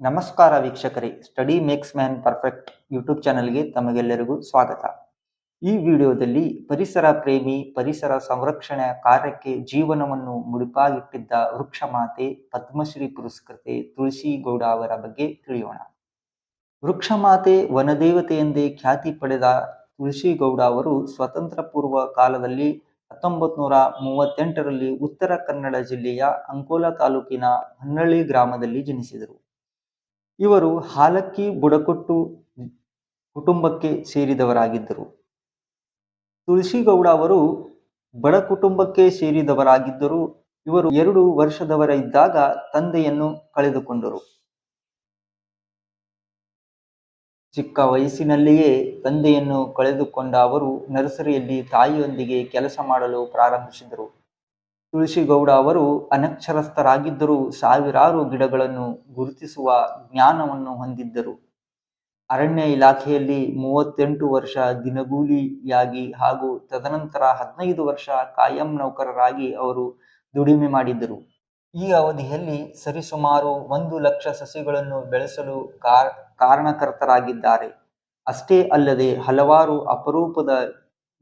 ನಮಸ್ಕಾರ ವೀಕ್ಷಕರೇ study makes man perfect YouTube ಚಾನಲ್ಗೆ ತಮಗೆಲ್ಲರಿಗೂ ಸ್ವಾಗತ. ಈ ವಿಡಿಯೋದಲ್ಲಿ ಪರಿಸರ ಪ್ರೇಮಿ, ಪರಿಸರ ಸಂರಕ್ಷಣೆಯ ಕಾರ್ಯಕ್ಕೆ ಜೀವನವನ್ನು ಮುಡಿಪಾಗಿಟ್ಟಿದ್ದ ವೃಕ್ಷ ಮಾತೆ ಪದ್ಮಶ್ರೀ ಪುರಸ್ಕೃತೆ ತುಳಸಿ ಗೌಡ ಅವರ ಬಗ್ಗೆ ತಿಳಿಯೋಣ. ವೃಕ್ಷ ಮಾತೆ ವನದೇವತೆ ಎಂದೇ ಖ್ಯಾತಿ ಪಡೆದ ತುಳಸಿ ಗೌಡ ಅವರು ಸ್ವತಂತ್ರ ಪೂರ್ವ ಕಾಲದಲ್ಲಿ ಹತ್ತೊಂಬತ್ ನೂರ ಮೂವತ್ತೆಂಟರಲ್ಲಿ ಉತ್ತರ ಕನ್ನಡ ಜಿಲ್ಲೆಯ ಅಂಕೋಲಾ ತಾಲೂಕಿನ ಹೊನ್ನಳ್ಳಿ ಗ್ರಾಮದಲ್ಲಿ ಜನಿಸಿದರು. ಇವರು ಹಾಲಕ್ಕಿ ಬುಡಕಟ್ಟು ಕುಟುಂಬಕ್ಕೆ ಸೇರಿದವರಾಗಿದ್ದರು. ತುಳಸಿಗೌಡ ಅವರು ಬಡ ಕುಟುಂಬಕ್ಕೆ ಸೇರಿದವರಾಗಿದ್ದರು. ಇವರು ಎರಡು ವರ್ಷದವರ ಇದ್ದಾಗ ತಂದೆಯನ್ನು ಕಳೆದುಕೊಂಡರು. ಚಿಕ್ಕ ವಯಸ್ಸಿನಲ್ಲಿಯೇ ತಂದೆಯನ್ನು ಕಳೆದುಕೊಂಡ ಅವರು ನರ್ಸರಿಯಲ್ಲಿ ತಾಯಿಯೊಂದಿಗೆ ಕೆಲಸ ಮಾಡಲು ಪ್ರಾರಂಭಿಸಿದರು. ತುಳಸಿಗೌಡ ಅವರು ಅನಕ್ಷರಸ್ಥರಾಗಿದ್ದರೂ ಸಾವಿರಾರು ಗಿಡಗಳನ್ನು ಗುರುತಿಸುವ ಜ್ಞಾನವನ್ನು ಹೊಂದಿದ್ದರು. ಅರಣ್ಯ ಇಲಾಖೆಯಲ್ಲಿ ಮೂವತ್ತೆಂಟು ವರ್ಷ ದಿನಗೂಲಿಯಾಗಿ ಹಾಗೂ ತದನಂತರ ಹದಿನೈದು ವರ್ಷ ಕಾಯಂ ನೌಕರರಾಗಿ ಅವರು ದುಡಿಮೆ ಮಾಡಿದ್ದರು. ಈ ಅವಧಿಯಲ್ಲಿ ಸರಿಸುಮಾರು ಒಂದು ಲಕ್ಷ ಸಸಿಗಳನ್ನು ಬೆಳೆಸಲು ಕಾರ್, ಕಾರಣಕರ್ತರಾಗಿದ್ದಾರೆ. ಅಷ್ಟೇ ಅಲ್ಲದೆ ಹಲವಾರು ಅಪರೂಪದ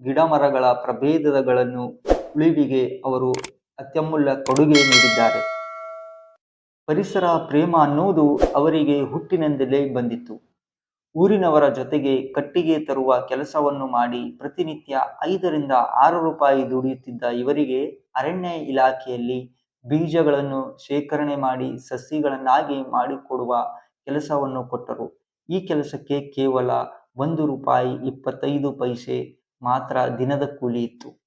ಗಿಡಮರಗಳ ಪ್ರಭೇದಗಳನ್ನು ಉಳಿವಿಗೆ ಅವರು ಅತ್ಯಮೂಲ್ಯ ಕೊಡುಗೆ ನೀಡಿದ್ದಾರೆ. ಪರಿಸರ ಪ್ರೇಮ ಅನ್ನುವುದು ಅವರಿಗೆ ಹುಟ್ಟಿನಿಂದಲೇ ಬಂದಿತ್ತು. ಊರಿನವರ ಜೊತೆಗೆ ಕಟ್ಟಿಗೆ ತರುವ ಕೆಲಸವನ್ನು ಮಾಡಿ ಪ್ರತಿನಿತ್ಯ ಐದರಿಂದ ಆರು ರೂಪಾಯಿ ದುಡಿಯುತ್ತಿದ್ದ ಇವರಿಗೆ ಅರಣ್ಯ ಇಲಾಖೆಯಲ್ಲಿ ಬೀಜಗಳನ್ನು ಶೇಖರಣೆ ಮಾಡಿ ಸಸಿಗಳನ್ನಾಗಿ ಮಾಡಿಕೊಡುವ ಕೆಲಸವನ್ನು ಕೊಟ್ಟರು. ಈ ಕೆಲಸಕ್ಕೆ ಕೇವಲ ಒಂದು ರೂಪಾಯಿ ಇಪ್ಪತ್ತೈದು ಪೈಸೆ ಮಾತ್ರ ದಿನದ ಕೂಲಿ ಇತ್ತು.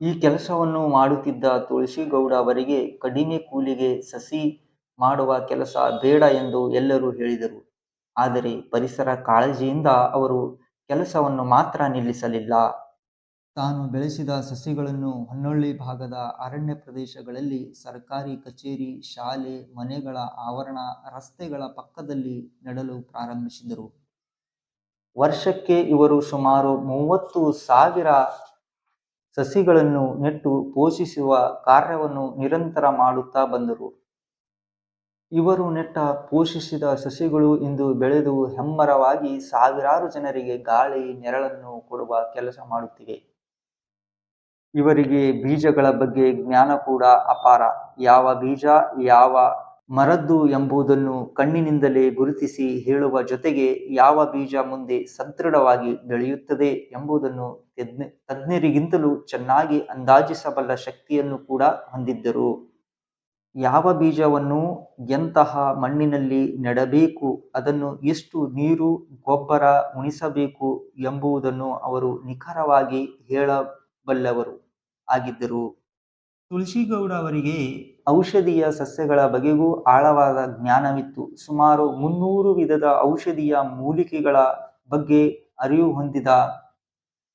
ಈ ಕೆಲಸವನ್ನು ಮಾಡುತ್ತಿದ್ದ ತುಳಸಿಗೌಡ ಅವರಿಗೆ ಕಡಿಮೆ ಕೂಲಿಗೆ ಸಸಿ ಮಾಡುವ ಕೆಲಸ ಬೇಡ ಎಂದು ಎಲ್ಲರೂ ಹೇಳಿದರು. ಆದರೆ ಪರಿಸರ ಕಾಳಜಿಯಿಂದ ಅವರು ಕೆಲಸವನ್ನು ಮಾತ್ರ ನಿಲ್ಲಿಸಲಿಲ್ಲ. ತಾನು ಬೆಳೆಸಿದ ಸಸಿಗಳನ್ನು ಹೊನ್ನೊಳ್ಳಿ ಭಾಗದ ಅರಣ್ಯ ಪ್ರದೇಶಗಳಲ್ಲಿ ಸರ್ಕಾರಿ ಕಚೇರಿ, ಶಾಲೆ, ಮನೆಗಳ ಆವರಣ, ರಸ್ತೆಗಳ ಪಕ್ಕದಲ್ಲಿ ನೆಡಲು ಪ್ರಾರಂಭಿಸಿದರು. ವರ್ಷಕ್ಕೆ ಇವರು ಸುಮಾರು ಮೂವತ್ತು ಸಾವಿರ ಸಸಿಗಳನ್ನು ನೆಟ್ಟು ಪೋಷಿಸುವ ಕಾರ್ಯವನ್ನು ನಿರಂತರ ಮಾಡುತ್ತಾ ಬಂದರು. ಇವರು ನೆಟ್ಟ ಪೋಷಿಸಿದ ಸಸಿಗಳು ಇಂದು ಬೆಳೆದು ಹೆಮ್ಮರವಾಗಿ ಸಾವಿರಾರು ಜನರಿಗೆ ಗಾಳಿ, ನೆರಳನ್ನು ಕೊಡುವ ಕೆಲಸ ಮಾಡುತ್ತಿವೆ. ಇವರಿಗೆ ಬೀಜಗಳ ಬಗ್ಗೆ ಜ್ಞಾನ ಕೂಡ ಅಪಾರ. ಯಾವ ಬೀಜ, ಯಾವ ಮರದ್ದು ಎಂಬುದನ್ನು ಕಣ್ಣಿನಿಂದಲೇ ಗುರುತಿಸಿ ಹೇಳುವ ಜೊತೆಗೆ ಯಾವ ಬೀಜ ಮುಂದೆ ಸದೃಢವಾಗಿ ಬೆಳೆಯುತ್ತದೆ ಎಂಬುದನ್ನು ತಜ್ಞ, ತಜ್ಞರಿಗಿಂತಲೂ ಚೆನ್ನಾಗಿ ಅಂದಾಜಿಸಬಲ್ಲ ಶಕ್ತಿಯನ್ನು ಕೂಡ ಹೊಂದಿದ್ದರು. ಯಾವ ಬೀಜವನ್ನು ಎಂತಹ ಮಣ್ಣಿನಲ್ಲಿ ನೆಡಬೇಕು, ಅದನ್ನು ಎಷ್ಟು ನೀರು, ಗೊಬ್ಬರ ಉಣಿಸಬೇಕು ಎಂಬುದನ್ನು ಅವರು ನಿಖರವಾಗಿ ಹೇಳಬಲ್ಲವರು ಆಗಿದ್ದರು. ತುಳಸಿಗೌಡ ಅವರಿಗೆ ಔಷಧೀಯ ಸಸ್ಯಗಳ ಬಗೆಗೂ ಆಳವಾದ ಜ್ಞಾನವಿತ್ತು. ಸುಮಾರು ಮುನ್ನೂರು ವಿಧದ ಔಷಧೀಯ ಮೂಲಿಕೆಗಳ ಬಗ್ಗೆ ಅರಿವು ಹೊಂದಿದ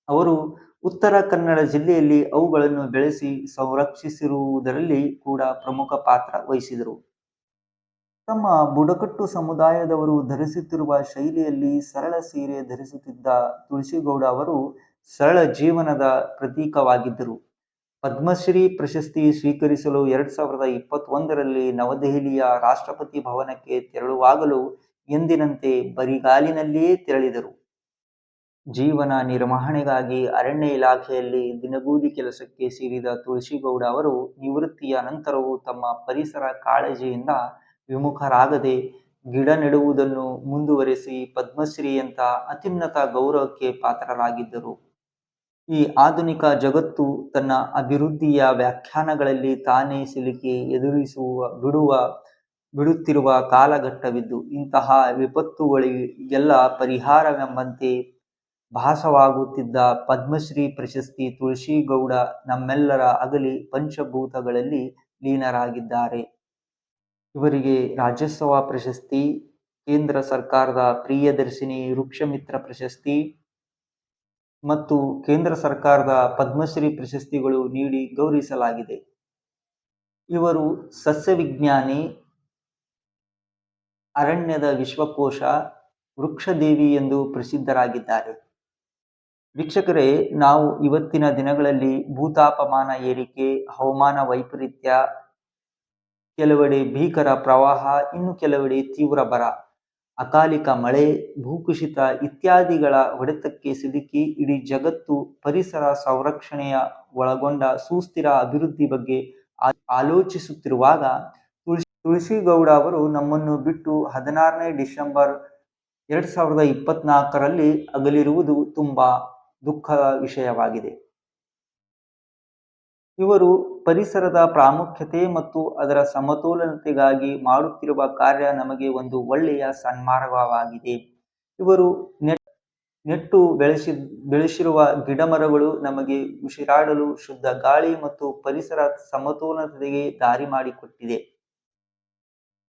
ಅವರು ಉತ್ತರ ಕನ್ನಡ ಜಿಲ್ಲೆಯಲ್ಲಿ ಅವುಗಳನ್ನು ಬೆಳೆಸಿ ಸಂರಕ್ಷಿಸಿರುವುದರಲ್ಲಿ ಕೂಡ ಪ್ರಮುಖ ಪಾತ್ರ ವಹಿಸಿದರು. ತಮ್ಮ ಬುಡಕಟ್ಟು ಸಮುದಾಯದವರು ಧರಿಸುತ್ತಿರುವ ಶೈಲಿಯಲ್ಲಿ ಸರಳ ಸೀರೆ ಧರಿಸುತ್ತಿದ್ದ ತುಳಸಿಗೌಡ ಅವರು ಸರಳ ಜೀವನದ ಪ್ರತೀಕವಾಗಿದ್ದರು. ಪದ್ಮಶ್ರೀ ಪ್ರಶಸ್ತಿ ಸ್ವೀಕರಿಸಲು ಎರಡ್ ಸಾವಿರದ ಇಪ್ಪತ್ತೊಂದರಲ್ಲಿ ನವದೆಹಲಿಯ ರಾಷ್ಟ್ರಪತಿ ಭವನಕ್ಕೆ ತೆರಳುವಾಗಲೂ ಎಂದಿನಂತೆ ಬರಿಗಾಲಿನಲ್ಲಿಯೇ ತೆರಳಿದರು. ಜೀವನ ನಿರ್ವಹಣೆಗಾಗಿ ಅರಣ್ಯ ಇಲಾಖೆಯಲ್ಲಿ ದಿನಗೂಲಿ ಕೆಲಸಕ್ಕೆ ಸೇರಿದ ತುಳಸಿಗೌಡ ಅವರು ನಿವೃತ್ತಿಯ ನಂತರವೂ ತಮ್ಮ ಪರಿಸರ ಕಾಳಜಿಯಿಂದ ವಿಮುಖರಾಗದೆ ಗಿಡ ನೆಡುವುದನ್ನು ಮುಂದುವರೆಸಿ ಪದ್ಮಶ್ರೀಯಂತ ಅತ್ಯುನ್ನತ ಗೌರವಕ್ಕೆ ಪಾತ್ರರಾಗಿದ್ದರು. ಈ ಆಧುನಿಕ ಜಗತ್ತು ತನ್ನ ಅಭಿವೃದ್ಧಿಯ ವ್ಯಾಖ್ಯಾನಗಳಲ್ಲಿ ತಾನೇ ಸಿಲುಕಿ ಎದುರಿಸುವ, ಬಿಡುವ, ಬಿಡುತ್ತಿರುವ ಕಾಲಘಟ್ಟವಿದ್ದು, ಇಂತಹ ವಿಪತ್ತುಗಳಿಗೆಲ್ಲ ಪರಿಹಾರವೆಂಬಂತೆ ಭಾಸವಾಗುತ್ತಿದ್ದ ಪದ್ಮಶ್ರೀ ಪ್ರಶಸ್ತಿ ತುಳಸಿಗೌಡ ನಮ್ಮೆಲ್ಲರ ಅಗಲಿ ಪಂಚಭೂತಗಳಲ್ಲಿ ಲೀನರಾಗಿದ್ದಾರೆ. ಇವರಿಗೆ ರಾಜ್ಯೋತ್ಸವ ಪ್ರಶಸ್ತಿ, ಕೇಂದ್ರ ಸರ್ಕಾರದ ಪ್ರಿಯದರ್ಶಿನಿ ವೃಕ್ಷಮಿತ್ರ ಪ್ರಶಸ್ತಿ ಮತ್ತು ಕೇಂದ್ರ ಸರ್ಕಾರದ ಪದ್ಮಶ್ರೀ ಪ್ರಶಸ್ತಿಗಳು ನೀಡಿ ಗೌರವಿಸಲಾಗಿದೆ. ಇವರು ಸಸ್ಯವಿಜ್ಞಾನಿ ಅರಣ್ಯದ ವಿಶ್ವಕೋಶ, ವೃಕ್ಷದೇವಿ ಎಂದು ಪ್ರಸಿದ್ಧರಾಗಿದ್ದಾರೆ. ವೀಕ್ಷಕರೇ, ನಾವು ಇವತ್ತಿನ ದಿನಗಳಲ್ಲಿ ಭೂತಾಪಮಾನ ಏರಿಕೆ, ಹವಾಮಾನ ವೈಪರೀತ್ಯ, ಕೆಲವೆಡೆ ಭೀಕರ ಪ್ರವಾಹ, ಇನ್ನು ಕೆಲವೆಡೆ ತೀವ್ರ ಬರ. ಅಕಾಲಿಕ ಮಳೆ, ಭೂಕುಸಿತ ಇತ್ಯಾದಿಗಳ ಹೊಡೆತಕ್ಕೆ ಸಿಲುಕಿ ಇಡೀ ಜಗತ್ತು ಪರಿಸರ ಸಂರಕ್ಷಣೆಯ ಒಳಗೊಂಡ ಸುಸ್ಥಿರ ಅಭಿವೃದ್ಧಿ ಬಗ್ಗೆ ಆಲೋಚಿಸುತ್ತಿರುವಾಗ ತುಳಸಿ, ತುಳಸಿಗೌಡ ಅವರು ನಮ್ಮನ್ನು ಬಿಟ್ಟು ಹದಿನಾರನೇ ಡಿಸೆಂಬರ್ ಎರಡ್ ಸಾವಿರದ ಇಪ್ಪತ್ನಾಲ್ಕರಲ್ಲಿ ಅಗಲಿರುವುದು ತುಂಬಾ ದುಃಖದ ವಿಷಯವಾಗಿದೆ. ಇವರು ಪರಿಸರದ ಪ್ರಾಮುಖ್ಯತೆ ಮತ್ತು ಅದರ ಸಮತೋಲನತೆಗಾಗಿ ಮಾಡುತ್ತಿರುವ ಕಾರ್ಯ ನಮಗೆ ಒಂದು ಒಳ್ಳೆಯ ಸನ್ಮಾರ್ಗವಾಗಿದೆ. ಇವರು ನೆಟ್, ನೆಟ್ಟು ಬೆಳೆಸಿ, ಬೆಳೆಸಿರುವ ಗಿಡಮರಗಳು ನಮಗೆ ಉಸಿರಾಡಲು ಶುದ್ಧ ಗಾಳಿ ಮತ್ತು ಪರಿಸರ ಸಮತೋಲನತೆಗೆ ದಾರಿ ಮಾಡಿಕೊಟ್ಟಿದೆ.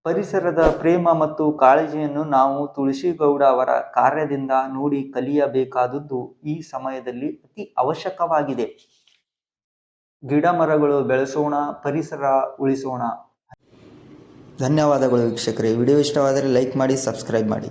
ಪರಿಸರದ ಪ್ರೇಮ ಮತ್ತು ಕಾಳಜಿಯನ್ನು ನಾವು ತುಳಸಿಗೌಡ ಅವರ ಕಾರ್ಯದಿಂದ ನೋಡಿ ಕಲಿಯಬೇಕಾದದ್ದು ಈ ಸಮಯದಲ್ಲಿ ಅತಿ ಅವಶ್ಯಕವಾಗಿದೆ. ಗಿಡ ಮರಗಳು ಬೆಳೆಸೋಣ ಪರಿಸರ ಉಳಿಸೋಣ. ಧನ್ಯವಾದಗಳು ವೀಕ್ಷಕರೇ. ವಿಡಿಯೋ ಇಷ್ಟವಾದರೆ ಲೈಕ್ ಮಾಡಿ ಸಬ್ಸ್ಕ್ರೈಬ್ ಮಾಡಿ.